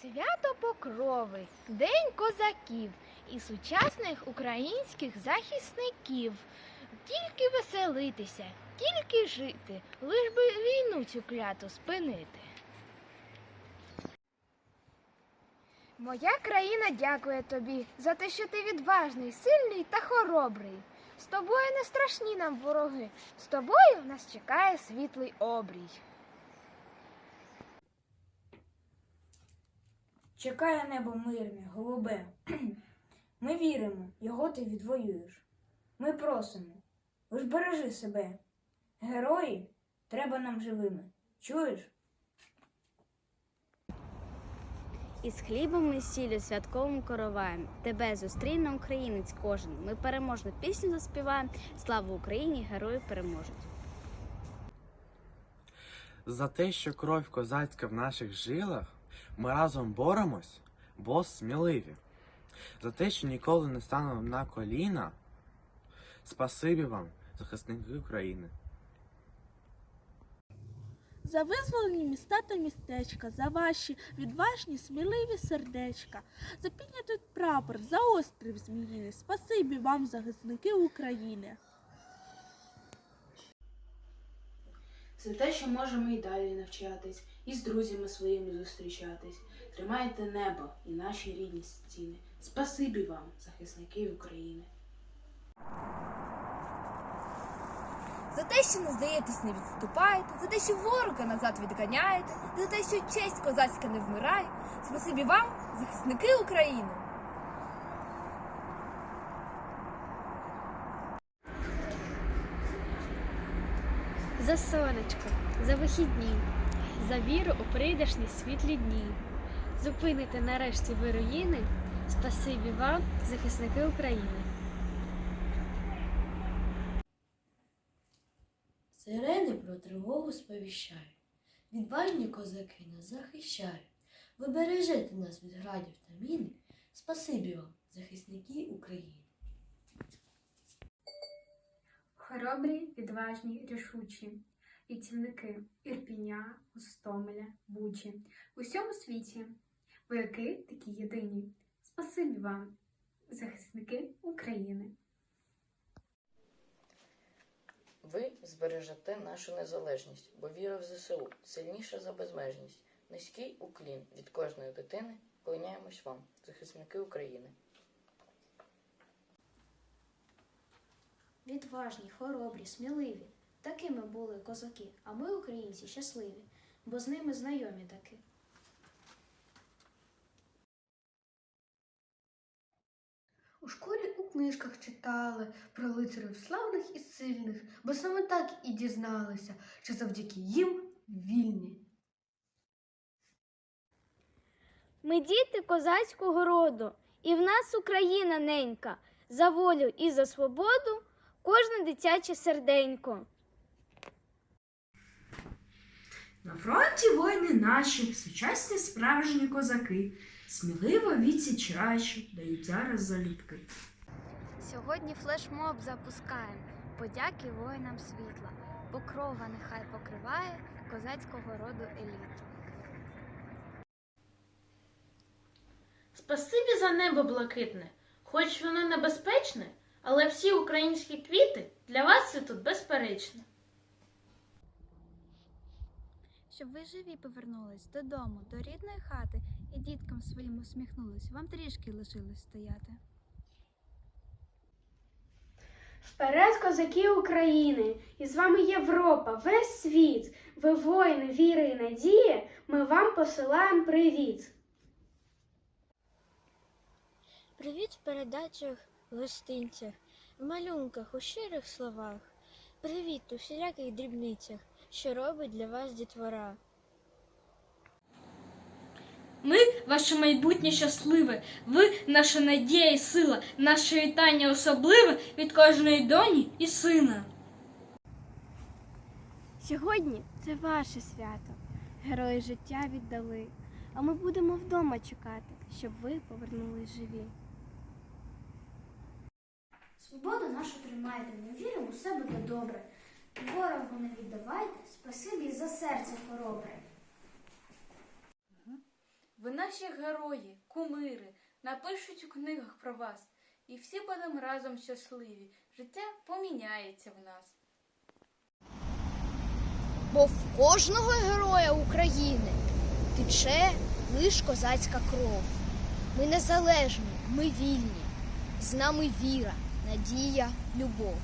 Свято Покрови, День козаків і сучасних українських захисників. Тільки веселитися, тільки жити, лиш би війну цю кляту спинити. Моя країна дякує тобі за те, що ти відважний, сильний та хоробрий. З тобою не страшні нам вороги, з тобою нас чекає світлий обрій. Чекає небо мирне, голубе. Ми віримо, його ти відвоюєш. Ми просимо, лиш бережи себе. Герої треба нам живими. Чуєш? Із хлібом і сіллю святковим короваєм. Тебе зустріне українець кожен. Ми переможну пісню заспіваємо. Слава Україні! Герої переможуть! За те, що кров козацька в наших жилах, ми разом боремось, бо сміливі. За те, що ніколи не станемо на коліна, спасибі вам, захисники України. За визволені міста та містечка, за ваші відважні, сміливі сердечка, за піднятий прапор, за острів зміїний. Спасибі вам, захисники України. За те, що можемо і далі навчатись, і з друзями своїми зустрічатись. Тримайте небо і наші рідні стіни. Спасибі вам, захисники України. За те, що не здаєтесь, не відступаєте, за те, що ворога назад відганяєте, за те, що честь козацька не вмирає. Спасибі вам, захисники України! За сонечко, за вихідні, за віру у прийдешні світлі дні. Зупините нарешті ви руїни. Спасибі вам, захисники України. Сирени про тривогу сповіщають. Відважні козаки нас захищають. Ви бережете нас від градів та міни. Спасибі вам, захисники України. Хоробрі, відважні, рішучі, вітівники Ірпіня, Гостомеля, Бучі, у всьому світі. Вояки такі єдині. Спасибі вам, захисники України. Ви збережете нашу незалежність, бо віра в ЗСУ сильніша за безмежність. Низький уклін від кожної дитини. Клоняємось вам, захисники України. Відважні, хоробрі, сміливі. Такими були козаки, а ми, українці, щасливі, бо з ними знайомі таки. У школі у книжках читали про лицарів славних і сильних, бо саме так і дізналися, що завдяки їм вільні. Ми діти козацького роду, і в нас Україна ненька. За волю і за свободу кожне дитяче серденько. На фронті воїни наші, сучасні справжні козаки, сміливо відсіч раші дають зараз залюбки. Сьогодні флешмоб запускаємо. Подяки воїнам світла. Покрова нехай покриває козацького роду еліту. Спасибі за небо блакитне. Хоч воно небезпечне, але всі українські квіти для вас це тут безперечно. Щоб ви живі повернулись додому, до рідної хати і діткам своїм усміхнулись. Вам трішки лишилось стояти. Вперед, козаки України! І з вами Європа, весь світ. Ви воїни, віри і надії. Ми вам посилаємо привіт. Привіт в передачах, гостинцях, в малюнках, у щирих словах. Привіт у всіляких дрібницях, що робить для вас дітвора. Ми ваше майбутнє щасливе, ви наша надія і сила, наше вітання особливе від кожної доні і сина. Сьогодні це ваше свято. Герої життя віддали, а ми будемо вдома чекати, щоб ви повернулись живі. Свободу нашу тримайте, ми віримо у себе та добре. Ворогу не віддавайте, спасибі за серце хоробре. Ви наші герої, кумири, напишуть у книгах про вас, і всі будемо разом щасливі. Життя поміняється в нас. Бо в кожного героя України тече лиш козацька кров. Ми незалежні, ми вільні, з нами віра, надія, любов.